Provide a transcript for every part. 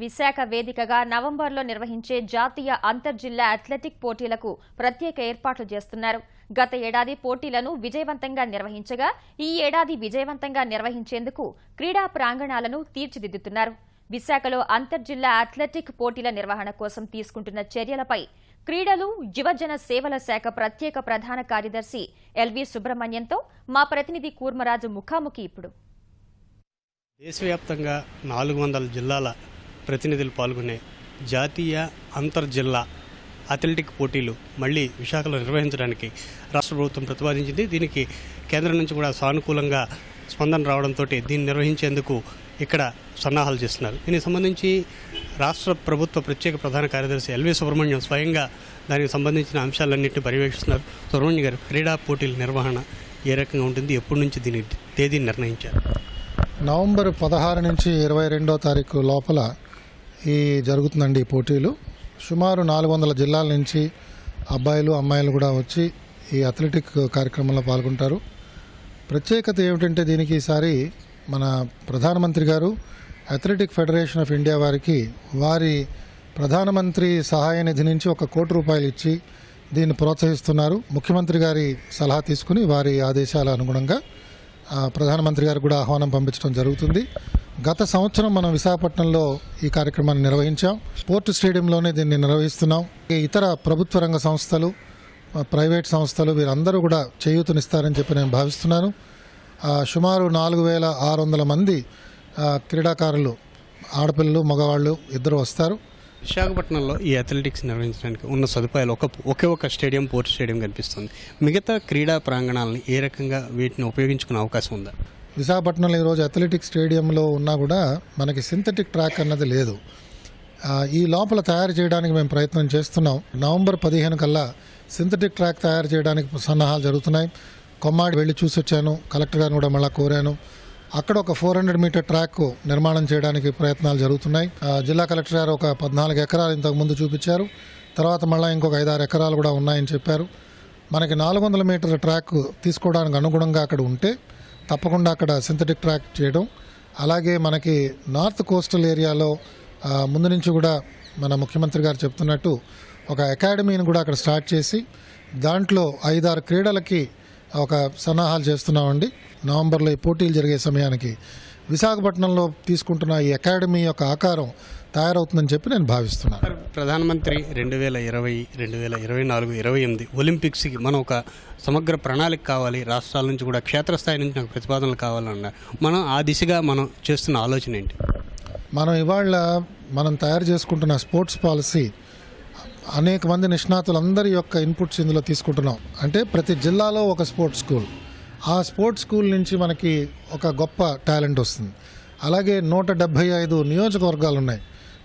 విశాఖ వేదికగా నవంబర్లో నిర్వహించే జాతీయ అంతర్జిల్లా అథ్లెటిక్ పోటీలకు ప్రత్యేక ఏర్పాట్లు చేస్తున్నారు. గత ఏడాది పోటీలను విజయవంతంగా నిర్వహించగా ఈ ఏడాది విజయవంతంగా నిర్వహించేందుకు క్రీడా ప్రాంగణాలను తీర్చిదిద్దుతున్నారు. విశాఖలో అంతర్జిల్లా అథ్లెటిక్ పోటీల నిర్వహణ కోసం తీసుకుంటున్న చర్యలపై క్రీడలు యువజన సేవల శాఖ ప్రత్యేక ప్రధాన కార్యదర్శి ఎల్వి సుబ్రహ్మణ్యంతో మా ప్రతినిధి కూర్మరాజు ముఖాముఖి ఇప్పుడు. దేశవ్యాప్తంగా నాలుగు వందల జిల్లాల ప్రతినిధులు పాల్గొనే జాతీయ అంతర్జిల్లా అథ్లెటిక్ పోటీలు మళ్ళీ విశాఖలో నిర్వహించడానికి రాష్ట్ర ప్రభుత్వం ప్రతిపాదించింది. దీనికి కేంద్రం నుంచి కూడా సానుకూలంగా స్పందన రావడంతో దీన్ని నిర్వహించేందుకు ఇక్కడ సన్నాహాలు చేస్తున్నారు. దీనికి సంబంధించి రాష్ట్ర ప్రభుత్వ ప్రత్యేక ప్రధాన కార్యదర్శి ఎల్వి సుబ్రహ్మణ్యం స్వయంగా దానికి సంబంధించిన అంశాలన్నింటినీ పర్యవేక్షిస్తున్నారు. సుబ్రహ్మణ్యం గారు క్రీడా పోటీల నిర్వహణ ఏ రకంగా ఉంటుంది? ఎప్పటి నుంచి దీని తేదీని నిర్ణయించారు? నవంబర్ పదహారు నుంచి ఇరవై రెండో తారీఖు లోపల ఈ జరుగుతుందండి ఈ పోటీలు. సుమారు నాలుగు వందల జిల్లాల నుంచి అబ్బాయిలు అమ్మాయిలు కూడా వచ్చి ఈ అథ్లెటిక్ కార్యక్రమంలో పాల్గొంటారు. ప్రత్యేకత ఏమిటంటే దీనికి ఈసారి మన ప్రధానమంత్రి గారు అథ్లెటిక్ ఫెడరేషన్ ఆఫ్ ఇండియా వారికి వారి ప్రధానమంత్రి సహాయ నిధి నుంచి ఒక కోటి రూపాయలు ఇచ్చి దీన్ని ప్రోత్సహిస్తున్నారు. ముఖ్యమంత్రి గారి సలహా తీసుకుని వారి ఆదేశాల అనుగుణంగా ప్రధానమంత్రి గారు కూడా ఆహ్వానం పంపించడం జరుగుతుంది. గత సంవత్సరం మనం విశాఖపట్నంలో ఈ కార్యక్రమాన్ని నిర్వహించాం. స్పోర్ట్ స్టేడియంలోనే దీన్ని నిర్వహిస్తున్నాం. ఇతర ప్రభుత్వ రంగ సంస్థలు ప్రైవేట్ సంస్థలు వీరందరూ కూడా చేయూతనిస్తారని చెప్పి నేను భావిస్తున్నాను. సుమారు నాలుగు వేల ఆరు వందల మంది క్రీడాకారులు ఆడపిల్లలు మగవాళ్ళు ఇద్దరు వస్తారు. విశాఖపట్నంలో ఈ అథ్లెటిక్స్ నిర్వహించడానికి ఉన్న సదుపాయాలు ఒక ఒకే ఒక స్టేడియం పోర్ట్ స్టేడియం కనిపిస్తుంది. మిగతా క్రీడా ప్రాంగణాలను ఏ రకంగా వీటిని ఉపయోగించుకునే అవకాశం ఉందా? విశాఖపట్నంలో ఈరోజు అథ్లెటిక్ స్టేడియంలో ఉన్నా కూడా మనకి సింథటిక్ ట్రాక్ అన్నది లేదు. ఈ లోపల తయారు చేయడానికి మేము ప్రయత్నం చేస్తున్నాం. నవంబర్ పదిహేను కల్లా సింథటిక్ ట్రాక్ తయారు చేయడానికి సన్నాహాలు జరుగుతున్నాయి. కొమ్మాడి వెళ్ళి చూసి వచ్చాను. కలెక్టర్ గారిని కూడా మళ్ళీ కోరాను. అక్కడ ఒక ఫోర్ హండ్రెడ్ మీటర్ ట్రాక్ నిర్మాణం చేయడానికి ప్రయత్నాలు జరుగుతున్నాయి. జిల్లా కలెక్టర్ గారు ఒక పద్నాలుగు ఎకరాలు ఇంతకుముందు చూపించారు. తర్వాత మళ్ళీ ఇంకొక ఐదారు ఎకరాలు కూడా ఉన్నాయని చెప్పారు. మనకి నాలుగు వందల మీటర్ల ట్రాక్ తీసుకోవడానికి అనుగుణంగా అక్కడ ఉంటే తప్పకుండా అక్కడ సింథటిక్ ట్రాక్ చేయడం. అలాగే మనకి నార్త్ కోస్టల్ ఏరియాలో ముందు నుంచి కూడా మన ముఖ్యమంత్రి గారు చెప్తున్నట్టు ఒక అకాడమీని కూడా అక్కడ స్టార్ట్ చేసి దాంట్లో ఐదారు క్రీడలకి ఒక సన్నాహాలు చేస్తున్నామండి. నవంబర్లో ఈ పోటీలు జరిగే సమయానికి విశాఖపట్నంలో తీసుకుంటున్న ఈ అకాడమీ యొక్క ఆకారం తయారవుతుందని చెప్పి నేను భావిస్తున్నాను. ప్రధానమంత్రి రెండు వేల ఇరవై రెండు వేల ఇరవై నాలుగు ఇరవై ఎనిమిది ఒలింపిక్స్కి మనం ఒక సమగ్ర ప్రణాళిక కావాలి. రాష్ట్రాల నుంచి కూడా క్షేత్రస్థాయి నుంచి నాకు ప్రతిపాదనలు కావాలన్నా మనం ఆ దిశగా మనం చేస్తున్న ఆలోచన ఏంటి? మనం ఇవాళ మనం తయారు చేసుకుంటున్న స్పోర్ట్స్ పాలసీ అనేక మంది నిష్ణాతులందరి యొక్క ఇన్పుట్స్ ఇందులో తీసుకుంటున్నాం. అంటే ప్రతి జిల్లాలో ఒక స్పోర్ట్స్ స్కూల్. ఆ స్పోర్ట్స్ స్కూల్ నుంచి మనకి ఒక గొప్ప టాలెంట్ వస్తుంది. అలాగే నూట డెబ్భై ఐదు నియోజకవర్గాలు ఉన్నాయి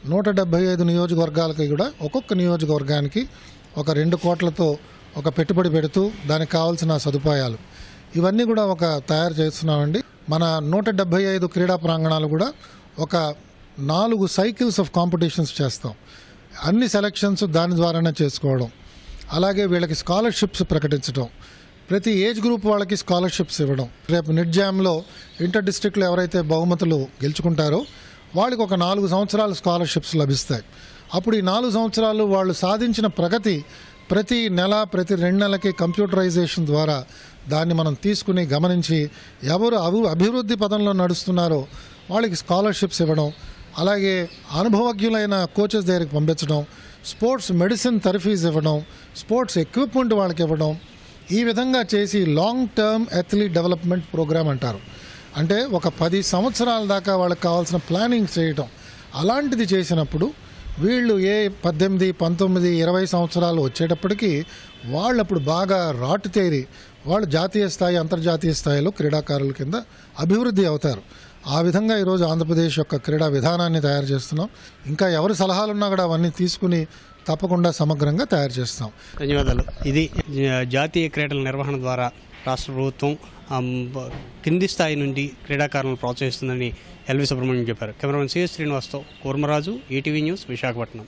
నూట డెబ్బై ఐదు నియోజకవర్గాలకి కూడా ఒక్కొక్క నియోజకవర్గానికి ఒక రెండు కోట్లతో ఒక పెట్టుబడి పెడుతూ దానికి కావాల్సిన సదుపాయాలు. ఇవన్నీ కూడా ఒక తయారు చేస్తున్నామండి. మన నూట డెబ్భై ఐదు క్రీడా ప్రాంగణాలు కూడా ఒక నాలుగు సైకిల్స్ ఆఫ్ కాంపిటీషన్స్ చేస్తాం. అన్ని సెలక్షన్స్ దాని ద్వారానే చేసుకోవడం. అలాగే వీళ్ళకి స్కాలర్షిప్స్ ప్రకటించడం. ప్రతి ఏజ్ గ్రూప్ వాళ్ళకి స్కాలర్షిప్స్ ఇవ్వడం. రేపు నిట్ జామ్లో ఇంటర్ డిస్ట్రిక్ట్లో ఎవరైతే బహుమతులు గెలుచుకుంటారో వాళ్ళకి ఒక నాలుగు సంవత్సరాలు స్కాలర్షిప్స్ లభిస్తాయి. అప్పుడు ఈ నాలుగు సంవత్సరాలు వాళ్ళు సాధించిన ప్రగతి ప్రతి నెల ప్రతి రెండు నెలలకి కంప్యూటరైజేషన్ ద్వారా దాన్ని మనం తీసుకుని గమనించి ఎవరు అభి అభివృద్ధి పదంలో నడుస్తున్నారో వాళ్ళకి స్కాలర్షిప్స్ ఇవ్వడం అలాగే అనుభవజ్ఞులైన కోచెస్ దగ్గరికి పంపించడం స్పోర్ట్స్ మెడిసిన్ థెరపీస్ ఇవ్వడం స్పోర్ట్స్ ఎక్విప్మెంట్ వాళ్ళకి ఇవ్వడం ఈ విధంగా చేసి long term athlete development programme అంటారు. అంటే ఒక పది సంవత్సరాల దాకా వాళ్ళకి కావాల్సిన ప్లానింగ్ చేయటం. అలాంటిది చేసినప్పుడు వీళ్ళు ఏ పద్దెనిమిది పంతొమ్మిది ఇరవై సంవత్సరాలు వచ్చేటప్పటికి వాళ్ళు అప్పుడు బాగా రాటు తేరి వాళ్ళు జాతీయ స్థాయి అంతర్జాతీయ స్థాయిలో క్రీడాకారుల కింద అభివృద్ధి అవుతారు. ఆ విధంగా ఈరోజు ఆంధ్రప్రదేశ్ యొక్క క్రీడా విధానాన్ని తయారు చేస్తున్నాం. ఇంకా ఎవరి సలహాలున్నా కూడా అవన్నీ తీసుకుని తప్పకుండా సమగ్రంగా తయారు చేస్తాం. ధన్యవాదాలు. ఇది జాతీయ క్రీడల నిర్వహణ ద్వారా రాష్ట్ర ప్రభుత్వం కింది స్థాయి నుండి క్రీడాకారులను ప్రోత్సహిస్తుందని ఎల్వి సుబ్రహ్మణ్యం చెప్పారు. కెమెరామెన్ సిఎస్ శ్రీనివాస్తో కూర్మరాజు ఈటీవీ న్యూస్ విశాఖపట్నం.